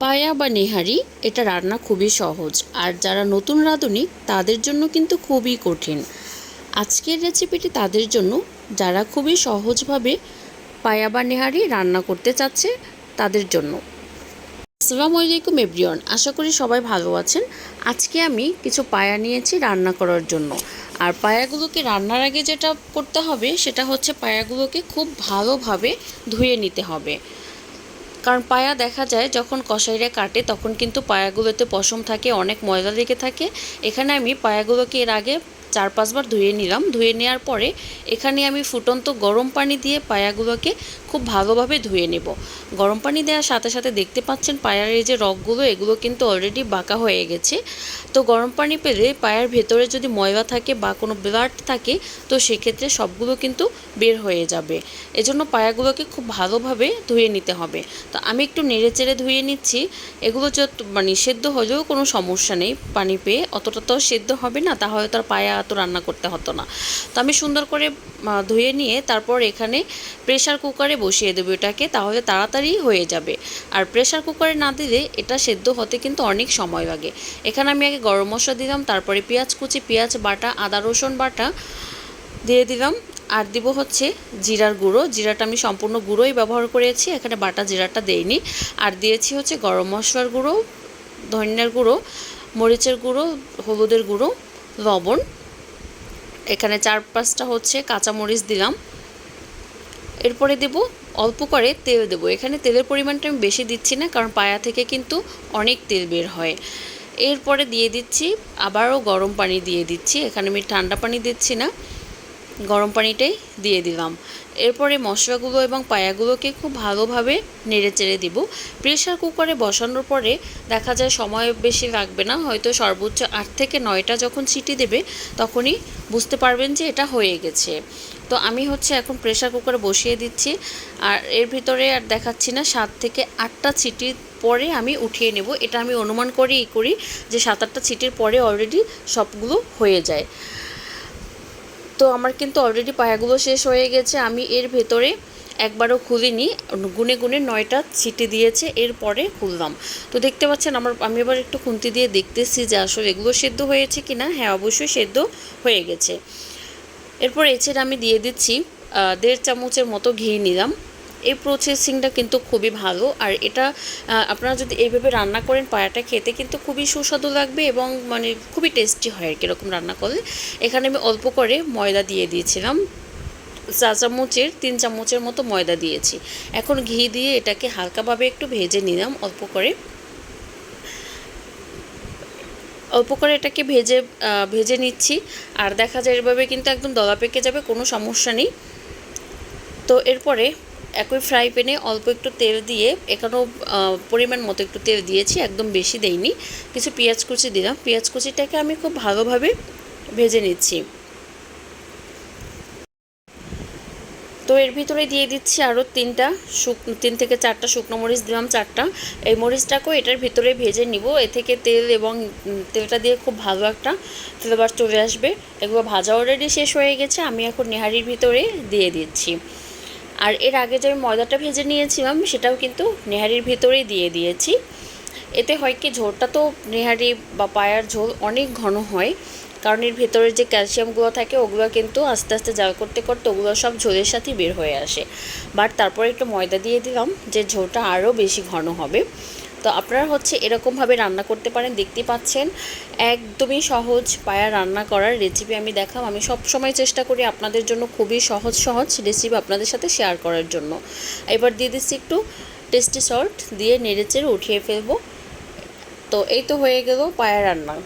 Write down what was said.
পায়া বা নেহারি, এটা রান্না খুবই সহজ। আর যারা নতুন রাঁধুনি, তাদের জন্য কিন্তু খুবই কঠিন। আজকের রেসিপিটি তাদের জন্য। যারা খুবই সহজভাবে পায়া বা নেহারি রান্না করতে চাচ্ছে, তাদের জন্য। আসসালামু আলাইকুম, এভরিওয়ান। আশা করি সবাই ভালো আছেন। আজকে আমি কিছু পায়া নিয়েছি রান্না করার জন্য। আর পায়াগুলোকে রান্নার আগে যেটা করতে হবে, সেটা হচ্ছে পায়াগুলোকে খুব ভালোভাবে ধুয়ে নিতে হবে। কারণ পায়া দেখা যায় যখন কষাইরা কাটে, তখন কিন্তু পায়াগুলোতে পশম থাকে, অনেক ময়লা লেগে থাকে। এখানে আমি পায়াগুলোকে এর আগে চার পাঁচবার ধুয়ে নিলাম। ধুয়ে নেওয়ার পরে এখানে আমি ফুটন্ত গরম পানি দিয়ে পায়াগুলোকে খুব ভালোভাবে ধুয়ে নেব। গরম পানি দেওয়ার সাথে সাথে দেখতে পাচ্ছেন পায়ার এই যে রগগুলো, এগুলো কিন্তু অলরেডি বাঁকা হয়ে গেছে। তো গরম পানি পেলে পায়ের ভেতরে যদি ময়লা থাকে বা কোনো ব্লাড থাকে, তো সেক্ষেত্রে সবগুলো কিন্তু বের হয়ে যাবে। এজন্য পায়াগুলোকে খুব ভালোভাবে ধুয়ে নিতে হবে। তো আমি একটু নেড়ে চেড়ে ধুয়ে নিচ্ছি। এগুলো যত মানে সেদ্ধ হলেও কোনো সমস্যা নেই। পানি পেয়ে অতটা তো সেদ্ধ হবে না, তাহলে তার পায়া এত রান্না করতে হতো না। তো আমি সুন্দর করে ধুয়ে নিয়ে তারপর এখানে প্রেশার কুকারে বসিয়ে দেবো এটাকে, তাহলে তাড়াতাড়ি হয়ে যাবে। আর প্রেশার কুকারে না দিলে এটা সেদ্ধ হতে কিন্তু অনেক সময় লাগে। এখানে আমি আগে গরম মশলা দিলাম, তারপরে পেঁয়াজ কুচি, পেঁয়াজ বাটা, আদা রসুন বাটা দিয়ে দিলাম। আর দিব হচ্ছে জিরার গুঁড়ো। জিরাটা আমি সম্পূর্ণ গুঁড়োই ব্যবহার করেছি, এখানে বাটা জিরাটা দেইনি। আর দিয়েছি হচ্ছে গরম মশলার গুঁড়ো, ধনিয়ার গুঁড়ো, মরিচের গুঁড়ো, হলুদের গুঁড়ো, লবণ। এখানে চার পাঁচটা হচ্ছে কাঁচামরিচ দিলাম। এরপরে দেব, অল্প করে তেল দেব। এখানে তেলের পরিমাণটা আমি বেশি দিচ্ছি না, কারণ পায়া থেকে কিন্তু অনেক তেল বের হয়। এরপরে দিয়ে দিচ্ছি, আবারও গরম পানি দিয়ে দিচ্ছি। এখানে আমি ঠান্ডা পানি দিচ্ছি না। গরম পানিটাই দিয়ে দিলাম। এরপরে মশলাগুলো এবং পায়াগুলোকে খুব ভালোভাবে নেড়ে চেড়ে দিব। প্রেশার কুকারে বসানোর পরে দেখা যায় সময় বেশি লাগবে না, হয়তো সর্বোচ্চ আট থেকে নয়টা যখন সিটি দেবে তখনই বুঝতে পারবেন যে এটা হয়ে গেছে। তো আমি হচ্ছে এখন প্রেশার কুকারে বসিয়ে দিচ্ছি। আর এর ভিতরে আর দেখাচ্ছি না, সাত থেকে আটটা সিটির পরে আমি উঠিয়ে নেব। এটা আমি অনুমান করেই করি যে সাত আটটা সিটির পরে অলরেডি সবগুলো হয়ে যায়। তো আমার কিন্তু অলরেডি পায়াগুলো শেষ হয়ে গেছে। আমি এর ভেতরে একবারও খুলিনি। গুনে গুনে নয়টা ছিটে দিয়েছে, এরপরে খুললাম। তো দেখতে পাচ্ছেন আমার, আমি এবার একটু খুন্তি দিয়ে দেখতেছি যে আসলে এগুলো সেদ্ধ হয়েছে কি না হ্যাঁ অবশ্যই সেদ্ধ হয়ে গেছে। এরপর এছাড়া আমি দিয়ে দিচ্ছি। দেড় চামচের মতো ঘি নিলাম। এই প্রসেসিংটা কিন্তু খুবই ভালো। আর এটা আপনারা যদি এইভাবে রান্না করেন পায়াটা খেতে কিন্তু খুবই সুস্বাদু লাগবে এবং মানে খুবই টেস্টি হয় আর কীরকম রান্না করলে। এখানে আমি অল্প করে ময়দা দিয়ে দিয়েছিলাম। চা চামচের, তিন চামচের মতো ময়দা দিয়েছি। এখন ঘি দিয়ে এটাকে হালকাভাবে একটু ভেজে নিলাম অল্প করে। অল্প করে এটাকে ভেজে ভেজে নিচ্ছি। আর দেখা যায় এভাবে কিন্তু একদম দলা পেকে যাবে, কোনো সমস্যা নেই। তো এরপরে একই ফ্রাই প্যানে অল্প একটু তেল দিয়ে এখানেও পরিমাণ মতো একটু তেল দিয়েছি, একদম বেশি দেইনি। কিছু পেঁয়াজ কুচি দিলাম। পেঁয়াজ কুচিটাকে আমি খুব ভালোভাবে ভেজে নিচ্ছি। তো এর ভিতরে দিয়ে দিচ্ছি আরও তিনটা শুক, তিন থেকে চারটা শুকনো মরিচ, দিলাম চারটা। এই মরিচটাকেও এটার ভিতরে ভেজে নিব। এ থেকে তেল এবং তেলটা দিয়ে খুব ভালো একটা ফ্লেভার চলে আসবে। এগুলো ভাজা অলরেডি শেষ হয়ে গেছে। আমি এখন নেহারির ভিতরে দিয়ে দিচ্ছি। আর এর আগে যে আমি ময়দাটা ভেজে নিয়েছিলাম, সেটাও কিন্তু নেহারির ভেতরেই দিয়ে দিয়েছি। এতে হয় কি, ঝোলটা তো নেহারি বা পায়ার ঝোল অনেক ঘন হয়, কারণ এর ভেতরে যে ক্যালসিয়ামগুলো থাকে, ওগুলো কিন্তু আস্তে আস্তে জাল করতে করতে ওগুলো সব ঝোলের সাথেই বের হয়ে আসে। বাট তারপরে একটু ময়দা দিয়ে দিলাম, যে ঝোলটা আরও বেশি ঘন হবে। তো আপনারা হচ্ছে এরকমভাবে রান্না করতে পারেন, দেখতে পাচ্ছেন। একদমই সহজ পায়া রান্না করার রেসিপি আমি দেখাম আমি সব সময় চেষ্টা করি আপনাদের জন্য খুবই সহজ সহজ রেসিপি আপনাদের সাথে শেয়ার করার জন্য। এবার দিয়ে দিচ্ছি একটু টেস্টি সল্ট দিয়ে নেড়েচেড়ে উঠিয়ে ফেলব। তো এই তো হয়ে গেল পায়া রান্না।